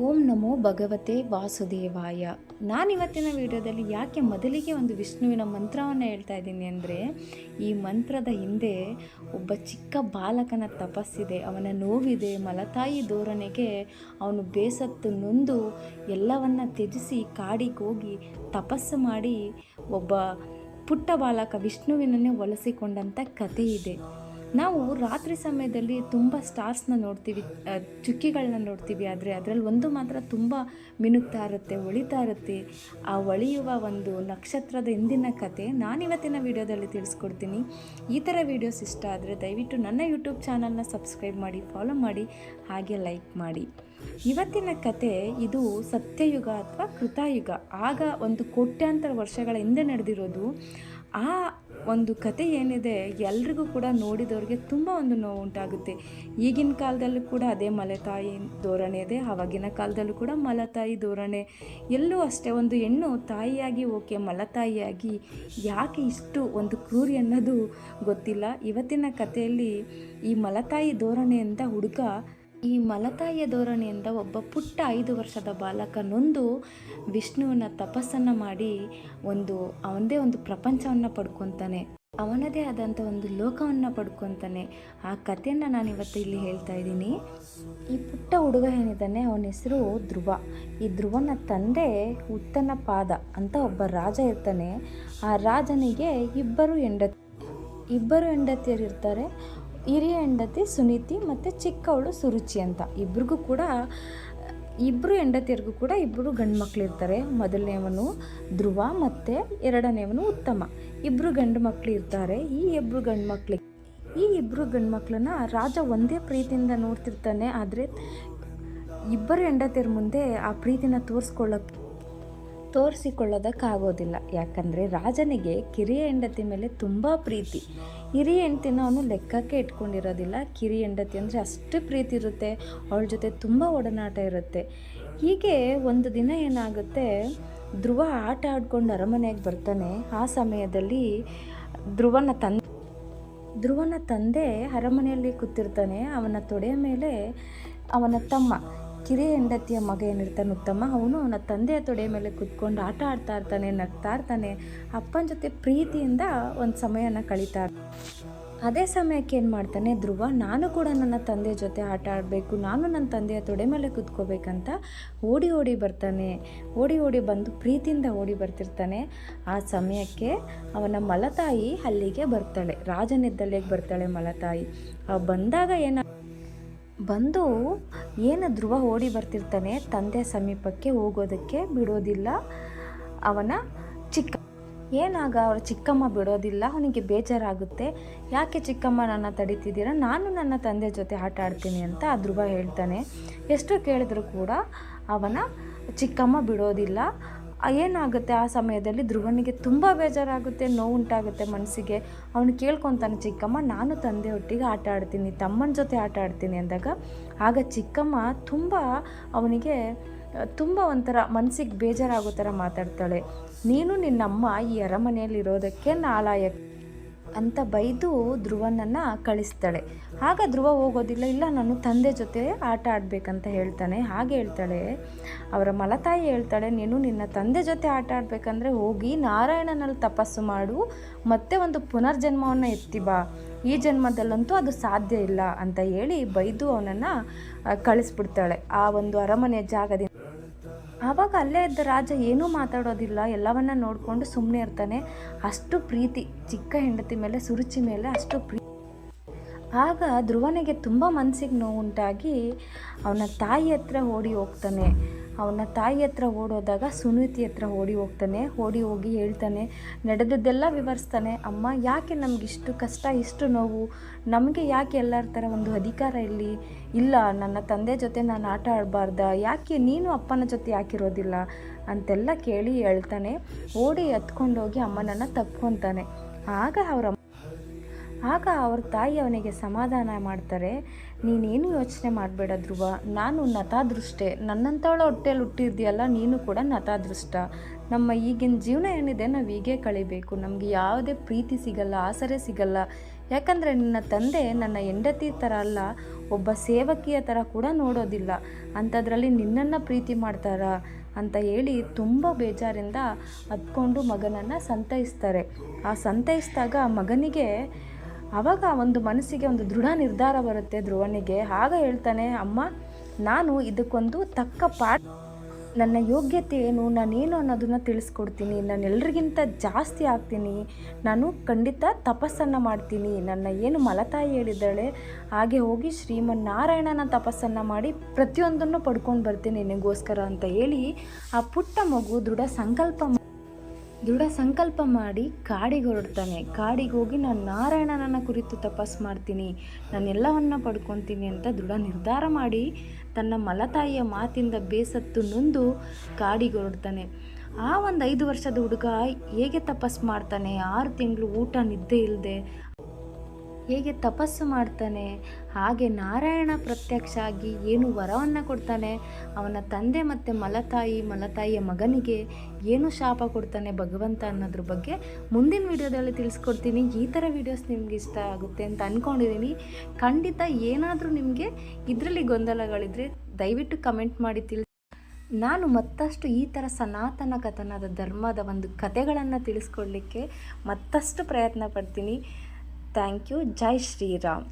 ಓಂ ನಮೋ ಭಗವತೆ ವಾಸುದೇವಾಯ. ನಾನಿವತ್ತಿನ ವಿಡಿಯೋದಲ್ಲಿ ಯಾಕೆ ಮೊದಲಿಗೆ ಒಂದು ವಿಷ್ಣುವಿನ ಮಂತ್ರವನ್ನು ಹೇಳ್ತಾ ಇದ್ದೀನಿ ಅಂದರೆ, ಈ ಮಂತ್ರದ ಹಿಂದೆ ಒಬ್ಬ ಚಿಕ್ಕ ಬಾಲಕನ ತಪಸ್ಸಿದೆ. ಅವನ ನೋವಿದೆ, ಮಲತಾಯಿ ಧೋರಣೆಗೆ ಅವನು ಬೇಸತ್ತು ನೊಂದು ಎಲ್ಲವನ್ನ ತ್ಯಜಿಸಿ ಕಾಡಿಗೆ ಹೋಗಿ ತಪಸ್ಸು ಮಾಡಿ ಒಬ್ಬ ಪುಟ್ಟ ಬಾಲಕ ವಿಷ್ಣುವಿನನ್ನೇ ಒಲಸಿಕೊಂಡಂಥ ಕಥೆ ಇದೆ ನಾವು ರಾತ್ರಿ ಸಮಯದಲ್ಲಿ ತುಂಬ ಸ್ಟಾರ್ಸ್ನ ನೋಡ್ತೀವಿ ಚುಕ್ಕಿಗಳನ್ನ ನೋಡ್ತೀವಿ, ಆದರೆ ಅದರಲ್ಲಿ ಒಂದು ಮಾತ್ರ ತುಂಬ ಮಿನುಗ್ತಾ ಇರುತ್ತೆ, ಒಳಿತಾ ಇರುತ್ತೆ. ಆ ಒಳಿಯುವ ಒಂದು ನಕ್ಷತ್ರದ ಹಿಂದಿನ ಕತೆ ನಾನಿವತ್ತಿನ ವಿಡಿಯೋದಲ್ಲಿ ತಿಳಿಸ್ಕೊಡ್ತೀನಿ. ಈ ಥರ ವೀಡಿಯೋಸ್ ಇಷ್ಟ ಆದರೆ ದಯವಿಟ್ಟು ನನ್ನ ಯೂಟ್ಯೂಬ್ ಚಾನಲ್ನ ಸಬ್ಸ್ಕ್ರೈಬ್ ಮಾಡಿ, ಫಾಲೋ ಮಾಡಿ, ಹಾಗೆ ಲೈಕ್ ಮಾಡಿ. ಇವತ್ತಿನ ಕತೆ ಇದು ಸತ್ಯಯುಗ ಅಥವಾ ಕೃತಾಯುಗ. ಆಗ ಒಂದು ಕೋಟ್ಯಾಂತರ ವರ್ಷಗಳ ಹಿಂದೆ ನಡೆದಿರೋದು. ಆ ಒಂದು ಕತೆ ಏನಿದೆ ಎಲ್ರಿಗೂ ಕೂಡ ನೋಡಿದವ್ರಿಗೆ ತುಂಬ ಒಂದು ನೋವು ಉಂಟಾಗುತ್ತೆ. ಈಗಿನ ಕಾಲದಲ್ಲೂ ಕೂಡ ಅದೇ ಮಲೆತಾಯಿ ಧೋರಣೆ ಇದೆ. ಆವಾಗಿನ ಕಾಲದಲ್ಲೂ ಕೂಡ ಮಲತಾಯಿ ಧೋರಣೆ. ಎಲ್ಲೂ ಅಷ್ಟೇ ಒಂದು ಹೆಣ್ಣು ತಾಯಿಯಾಗಿ, ಓಕೆ ಮಲತಾಯಿಯಾಗಿ ಯಾಕೆ ಇಷ್ಟು ಒಂದು ಕ್ರೂರಿ ಅನ್ನೋದು ಗೊತ್ತಿಲ್ಲ. ಇವತ್ತಿನ ಕಥೆಯಲ್ಲಿ ಈ ಮಲತಾಯಿ ಧೋರಣೆಯಿಂದ ಹುಡುಗ ಈ ಮಲತಾಯಿಯ ಧೋರಣೆಯಿಂದ ಒಬ್ಬ ಪುಟ್ಟ ಐದು ವರ್ಷದ ಬಾಲಕ ನೊಂದು ವಿಷ್ಣುವಿನ ತಪಸ್ಸನ್ನು ಮಾಡಿ ಒಂದು, ಅವನದೇ ಒಂದು ಪ್ರಪಂಚವನ್ನು ಪಡ್ಕೊತಾನೆ. ಅವನದೇ ಆದಂಥ ಒಂದು ಲೋಕವನ್ನು ಪಡ್ಕೊತಾನೆ. ಆ ಕಥೆಯನ್ನು ನಾನು ಇವತ್ತು ಇಲ್ಲಿ ಹೇಳ್ತಾ ಇದ್ದೀನಿ. ಈ ಪುಟ್ಟ ಹುಡುಗ ಏನಿದ್ದಾನೆ, ಅವನ ಹೆಸರು ಧ್ರುವ. ಈ ಧ್ರುವನ ತಂದೆ ಉತ್ತನ ಪಾದ ಅಂತ ಒಬ್ಬ ರಾಜ ಇರ್ತಾನೆ. ಆ ರಾಜನಿಗೆ ಇಬ್ಬರು ಹೆಂಡತಿ, ಇಬ್ಬರು ಹೆಂಡತಿಯರು ಇರ್ತಾರೆ ಹಿರಿಯ ಹೆಂಡತಿ ಸುನೀತಿ ಮತ್ತು ಚಿಕ್ಕವಳು ಸುರುಚಿ ಅಂತ. ಇಬ್ರಿಗೂ ಕೂಡ ಇಬ್ಬರು ಹೆಂಡತಿಯರಿಗೂ ಕೂಡ ಇಬ್ಬರು ಗಂಡು ಮಕ್ಕಳಿರ್ತಾರೆ ಮೊದಲನೇವನು ಧ್ರುವ ಮತ್ತು ಎರಡನೇವನು ಉತ್ತಮ. ಇಬ್ಬರು ಗಂಡು ಮಕ್ಕಳು ಇರ್ತಾರೆ ಈ ಇಬ್ಬರು ಗಂಡು ಮಕ್ಕಳಿಗೆ ಈ ಇಬ್ಬರು ಗಂಡು ಮಕ್ಕಳನ್ನ ರಾಜ ಒಂದೇ ಪ್ರೀತಿಯಿಂದ ನೋಡ್ತಿರ್ತಾನೆ. ಆದರೆ ಇಬ್ಬರು ಹೆಂಡತಿಯರ ಮುಂದೆ ಆ ಪ್ರೀತಿನ ತೋರಿಸ್ಕೊಳ್ಳೋಕ್ಕೆ ತೋರಿಸಿಕೊಳ್ಳೋದಕ್ಕಾಗೋದಿಲ್ಲ. ಯಾಕಂದರೆ ರಾಜನಿಗೆ ಕಿರಿಯ ಹೆಂಡತಿ ಮೇಲೆ ತುಂಬ ಪ್ರೀತಿ. ಹಿರಿಯ ಹೆಂಡತಿನ ಅವನು ಲೆಕ್ಕಕ್ಕೆ ಇಟ್ಕೊಂಡಿರೋದಿಲ್ಲ. ಕಿರಿ ಹೆಂಡತಿ ಅಂದರೆ ಅಷ್ಟು ಪ್ರೀತಿ ಇರುತ್ತೆ. ಅವಳ ಜೊತೆ ತುಂಬ ಒಡನಾಟ ಇರುತ್ತೆ. ಹೀಗೆ ಒಂದು ದಿನ ಏನಾಗುತ್ತೆ, ಧ್ರುವ ಆಟ ಆಡ್ಕೊಂಡು ಅರಮನೆಗೆ ಬರ್ತಾನೆ. ಆ ಸಮಯದಲ್ಲಿ ಧ್ರುವನ ತಂದೆ ಧ್ರುವನ ತಂದೆ ಅರಮನೆಯಲ್ಲಿ ಕೂತಿರ್ತಾನೆ. ಅವನ ತೊಡೆಯ ಮೇಲೆ ಅವನ ತಮ್ಮ. ಕಿರಿಯ ಹೆಂಡತಿಯ ಮಗ ಏನಿರ್ತಾನೆ ಉತ್ತಮ, ಅವನು ಅವನ ತಂದೆಯ ತೊಡೆ ಮೇಲೆ ಕೂತ್ಕೊಂಡು ಆಟ ಆಡ್ತಾ ಇರ್ತಾನೆ, ನಗ್ತಾ ಇರ್ತಾನೆ, ಅಪ್ಪನ ಜೊತೆ ಪ್ರೀತಿಯಿಂದ ಒಂದು ಸಮಯನ ಕಳೀತಾ ಅದೇ ಸಮಯಕ್ಕೆ ಏನು ಮಾಡ್ತಾನೆ, ಧ್ರುವ, ನಾನು ಕೂಡ ನನ್ನ ತಂದೆ ಜೊತೆ ಆಟ ಆಡಬೇಕು, ನಾನು ನನ್ನ ತಂದೆಯ ತೊಡೆ ಮೇಲೆ ಕುತ್ಕೋಬೇಕಂತ ಓಡಿ ಓಡಿ ಬರ್ತಾನೆ, ಓಡಿ ಓಡಿ ಬಂದು ಪ್ರೀತಿಯಿಂದ ಓಡಿ ಬರ್ತಿರ್ತಾನೆ. ಆ ಸಮಯಕ್ಕೆ ಅವನ ಮಲತಾಯಿ ಅಲ್ಲಿಗೆ ಬರ್ತಾಳೆ ರಾಜನಿದ್ದಲ್ಲಿಗೆ ಬರ್ತಾಳೆ ಮಲತಾಯಿ. ಬಂದಾಗ ಏನ ಬಂದು ಏನು ಧ್ರುವ ಓಡಿ ಬರ್ತಿರ್ತಾನೆ ತಂದೆ ಸಮೀಪಕ್ಕೆ ಹೋಗೋದಕ್ಕೆ ಬಿಡೋದಿಲ್ಲ. ಅವನ ಚಿಕ್ಕ ಏನಾಗ ಅವರ ಚಿಕ್ಕಮ್ಮ ಬಿಡೋದಿಲ್ಲ, ಅವನಿಗೆ ಬೇಜಾರಾಗುತ್ತೆ. ಯಾಕೆ ಚಿಕ್ಕಮ್ಮ ನನ್ನ ತಡಿತಿದ್ದೀರಾ? ನಾನು ನನ್ನ ತಂದೆ ಜೊತೆ ಆಟ ಆಡ್ತೀನಿ ಅಂತ ಆ ಧ್ರುವ ಹೇಳ್ತಾನೆ. ಎಷ್ಟು ಕೇಳಿದ್ರು ಕೂಡ ಅವನ ಚಿಕ್ಕಮ್ಮ ಬಿಡೋದಿಲ್ಲ. ಏನಾಗುತ್ತೆ ಆ ಸಮಯದಲ್ಲಿ ಧ್ರುವನಿಗೆ ತುಂಬ ಬೇಜಾರಾಗುತ್ತೆ, ನೋವುಂಟಾಗುತ್ತೆ ಮನಸ್ಸಿಗೆ. ಅವನು ಕೇಳ್ಕೊತಾನೆ, ಚಿಕ್ಕಮ್ಮ, ನಾನು ತಂದೆ ಒಟ್ಟಿಗೆ ಆಟ ಆಡ್ತೀನಿ, ತಮ್ಮನ ಜೊತೆ ಆಟ ಆಡ್ತೀನಿ ಅಂದಾಗ, ಆಗ ಚಿಕ್ಕಮ್ಮ ತುಂಬ ಅವನಿಗೆ, ತುಂಬ ಒಂಥರ ಮನಸ್ಸಿಗೆ ಬೇಜಾರಾಗೋ ಥರ ಮಾತಾಡ್ತಾಳೆ. ನೀನು ನಿನ್ನಮ್ಮ ಈ ಅರಮನೆಯಲ್ಲಿ ಇರೋದಕ್ಕೆ ನಾಲಾಯಕ್ ಅಂತ ಬೈದು ಧ್ರುವನನ್ನು ಕಳಿಸ್ತಾಳೆ. ಆಗ ಧ್ರುವ ಹೋಗೋದಿಲ್ಲ, ಇಲ್ಲ, ನಾನು ತಂದೆ ಜೊತೆ ಆಟ ಆಡಬೇಕಂತ ಹೇಳ್ತಾನೆ. ಹಾಗೆ ಹೇಳ್ತಾಳೆ, ಅವರ ಮಲತಾಯಿ ಹೇಳ್ತಾಳೆ, ನೀನು ನಿನ್ನ ತಂದೆ ಜೊತೆ ಆಟ ಆಡಬೇಕಂದ್ರೆ ಹೋಗಿ ನಾರಾಯಣನಲ್ಲಿ ತಪಸ್ಸು ಮಾಡು, ಮತ್ತೆ ಒಂದು ಪುನರ್ಜನ್ಮವನ್ನು ಎತ್ತಿ ಬಾ. ಈ ಜನ್ಮದಲ್ಲಂತೂ ಅದು ಸಾಧ್ಯ ಇಲ್ಲ, ಅಂತ ಹೇಳಿ ಬೈದು ಅವನನ್ನು ಕಳಿಸ್ಬಿಡ್ತಾಳೆ. ಆ ಒಂದು ಅರಮನೆ ಜಾಗದಿಂದ ಆವಾಗ ಅಲ್ಲೇ ಇದ್ದ ರಾಜ ಏನೂ ಮಾತಾಡೋದಿಲ್ಲ, ಎಲ್ಲವನ್ನ ನೋಡಿಕೊಂಡು ಸುಮ್ಮನೆ ಇರ್ತಾನೆ. ಅಷ್ಟು ಪ್ರೀತಿ, ಚಿಕ್ಕ ಹೆಂಡತಿ ಮೇಲೆ, ಸುರುಚಿ ಮೇಲೆ ಅಷ್ಟು ಪ್ರೀತಿ ಆಗ ಧ್ರುವನಿಗೆ ತುಂಬ ಮನಸ್ಸಿಗೆ ನೋವುಂಟಾಗಿ ಅವನ ತಾಯಿ ಹತ್ರ ಓಡಿ ಹೋಗ್ತಾನೆ. ಅವನ ತಾಯಿ ಹತ್ರ ಓಡೋದಾಗ ಸುನೀತಿ ಹತ್ರ ಓಡಿ ಹೋಗ್ತಾನೆ, ಓಡಿ ಹೋಗಿ ಹೇಳ್ತಾನೆ, ನಡೆದದ್ದೆಲ್ಲ ವಿವರಿಸ್ತಾನೆ, ಅಮ್ಮ, ಯಾಕೆ ನಮ್ಗೆ ಇಷ್ಟು ಕಷ್ಟ, ಇಷ್ಟು ನೋವು? ನಮಗೆ ಯಾಕೆ ಎಲ್ಲರ ಥರ ಒಂದು ಅಧಿಕಾರ ಇಲ್ಲಿ ಇಲ್ಲ? ನನ್ನ ತಂದೆ ಜೊತೆ ನಾನು ಆಟ ಆಡಬಾರ್ದ? ಯಾಕೆ ನೀನು ಅಪ್ಪನ ಜೊತೆ ಯಾಕಿರೋದಿಲ್ಲ? ಅಂತೆಲ್ಲ ಕೇಳಿ ಹೇಳ್ತಾನೆ. ಓಡಿ ಎತ್ಕೊಂಡೋಗಿ ಅಮ್ಮನನ್ನು ತಪ್ಕೊತಾನೆ. ಆಗ ಅವರ ಆಗ ಅವ್ರ ತಾಯಿ ಅವನಿಗೆ ಸಮಾಧಾನ ಮಾಡ್ತಾರೆ, ನೀನೇನು ಯೋಚನೆ ಮಾಡಬೇಡ ಧ್ರುವ, ನಾನು ನತಾದೃಷ್ಟೆ. ನನ್ನಂಥವಳ ಹೊಟ್ಟೆಯಲ್ಲಿ ಹುಟ್ಟಿದ್ಯಲ್ಲ ನೀನು ಕೂಡ ನತಾದೃಷ್ಟ. ನಮ್ಮ ಈಗಿನ ಜೀವನ ಏನಿದೆ, ನಾವು ಹೀಗೆ ಕಳಿಬೇಕು. ನಮಗೆ ಯಾವುದೇ ಪ್ರೀತಿ ಸಿಗಲ್ಲ, ಆಸರೆ ಸಿಗಲ್ಲ. ಯಾಕಂದರೆ ನಿನ್ನ ತಂದೆ ನನ್ನ ಹೆಂಡತಿ ಥರ ಅಲ್ಲ, ಒಬ್ಬ ಸೇವಕಿಯ ಥರ ಕೂಡ ನೋಡೋದಿಲ್ಲ. ಅಂಥದ್ರಲ್ಲಿ ನಿನ್ನನ್ನು ಪ್ರೀತಿ ಮಾಡ್ತಾರಾ? ಅಂತ ಹೇಳಿ ತುಂಬ ಬೇಜಾರಿಂದ ಹತ್ಕೊಂಡು ಮಗನನ್ನು ಸಂತೈಸ್ತಾರೆ. ಆ ಸಂತೈಸಿದಾಗ ಮಗನಿಗೆ ಆವಾಗ ಒಂದು ಮನಸ್ಸಿಗೆ ಒಂದು ದೃಢ ನಿರ್ಧಾರ ಬರುತ್ತೆ ಧ್ರುವನಿಗೆ. ಆಗ ಹೇಳ್ತಾನೆ, ಅಮ್ಮ, ನಾನು ಇದಕ್ಕೊಂದು ತಕ್ಕ ಪಾಠ ನನ್ನ ಯೋಗ್ಯತೆ ಏನು, ನಾನೇನು ಅನ್ನೋದನ್ನು ತಿಳಿಸ್ಕೊಡ್ತೀನಿ. ನಾನು ಎಲ್ರಿಗಿಂತ ಜಾಸ್ತಿ ಆಗ್ತೀನಿ. ನಾನು ಖಂಡಿತ ತಪಸ್ಸನ್ನು ಮಾಡ್ತೀನಿ. ನನ್ನ ಏನು ಮಲತಾಯಿ ಹೇಳಿದ್ದಾಳೆ, ಹಾಗೆ ಹೋಗಿ ಶ್ರೀಮನ್ನಾರಾಯಣನ ತಪಸ್ಸನ್ನು ಮಾಡಿ ಪ್ರತಿಯೊಂದನ್ನು ಪಡ್ಕೊಂಡು ಬರ್ತೀನಿ ನಿನಗೋಸ್ಕರ ಅಂತ ಹೇಳಿ ಆ ಪುಟ್ಟ ಮಗು ದೃಢ ಸಂಕಲ್ಪ ದೃಢ ಸಂಕಲ್ಪ ಮಾಡಿ ಕಾಡಿಗೆ ಹೊರಡ್ತಾನೆ. ಕಾಡಿಗೆ ಹೋಗಿ ನಾನು ನಾರಾಯಣನನ್ನ ಕುರಿತು ತಪಸ್ ಮಾಡ್ತೀನಿ. ನಾನೆಲ್ಲವನ್ನ ಪಡ್ಕೊತೀನಿ ಅಂತ ದೃಢ ನಿರ್ಧಾರ ಮಾಡಿ ತನ್ನ ಮಲತಾಯಿಯ ಮಾತಿಂದ ಬೇಸತ್ತು ನೊಂದು ಕಾಡಿಗೆ ಹೊರಡ್ತಾನೆ. ಆ ಒಂದು ಐದು ವರ್ಷದ ಹುಡುಗ ಹೇಗೆ ತಪಸ್ ಮಾಡ್ತಾನೆ? ಆರು ತಿಂಗಳು ಊಟ ನಿದ್ದೆ ಇಲ್ಲದೆ ಹೇಗೆ ತಪಸ್ಸು ಮಾಡ್ತಾನೆ, ಹಾಗೆ ನಾರಾಯಣ ಪ್ರತ್ಯಕ್ಷ ಆಗಿ ಏನು ವರವನ್ನು ಕೊಡ್ತಾನೆ, ಅವನ ತಂದೆ ಮತ್ತು ಮಲತಾಯಿ, ಮಲತಾಯಿಯ ಮಗನಿಗೆ ಏನು ಶಾಪ ಕೊಡ್ತಾನೆ ಭಗವಂತ ಅನ್ನೋದ್ರ ಬಗ್ಗೆ ಮುಂದಿನ ವಿಡಿಯೋದಲ್ಲಿ ತಿಳಿಸ್ಕೊಡ್ತೀನಿ. ಈ ಥರ ವಿಡಿಯೋಸ್ ನಿಮ್ಗೆ ಇಷ್ಟ ಆಗುತ್ತೆ ಅಂತ ಅಂದ್ಕೊಂಡಿದ್ದೀನಿ ಖಂಡಿತ ಏನಾದರೂ ನಿಮಗೆ ಇದರಲ್ಲಿ ಗೊಂದಲಗಳಿದ್ರೆ ದಯವಿಟ್ಟು ಕಮೆಂಟ್ ಮಾಡಿ ತಿಳಿ ನಾನು ಮತ್ತಷ್ಟು ಈ ಥರ ಸನಾತನ ಕಥನದ ಧರ್ಮದ ಒಂದು ಕಥೆಗಳನ್ನು ತಿಳಿಸ್ಕೊಡ್ಲಿಕ್ಕೆ ಮತ್ತಷ್ಟು ಪ್ರಯತ್ನ ಪಡ್ತೀನಿ. थैंक यू जय श्री राम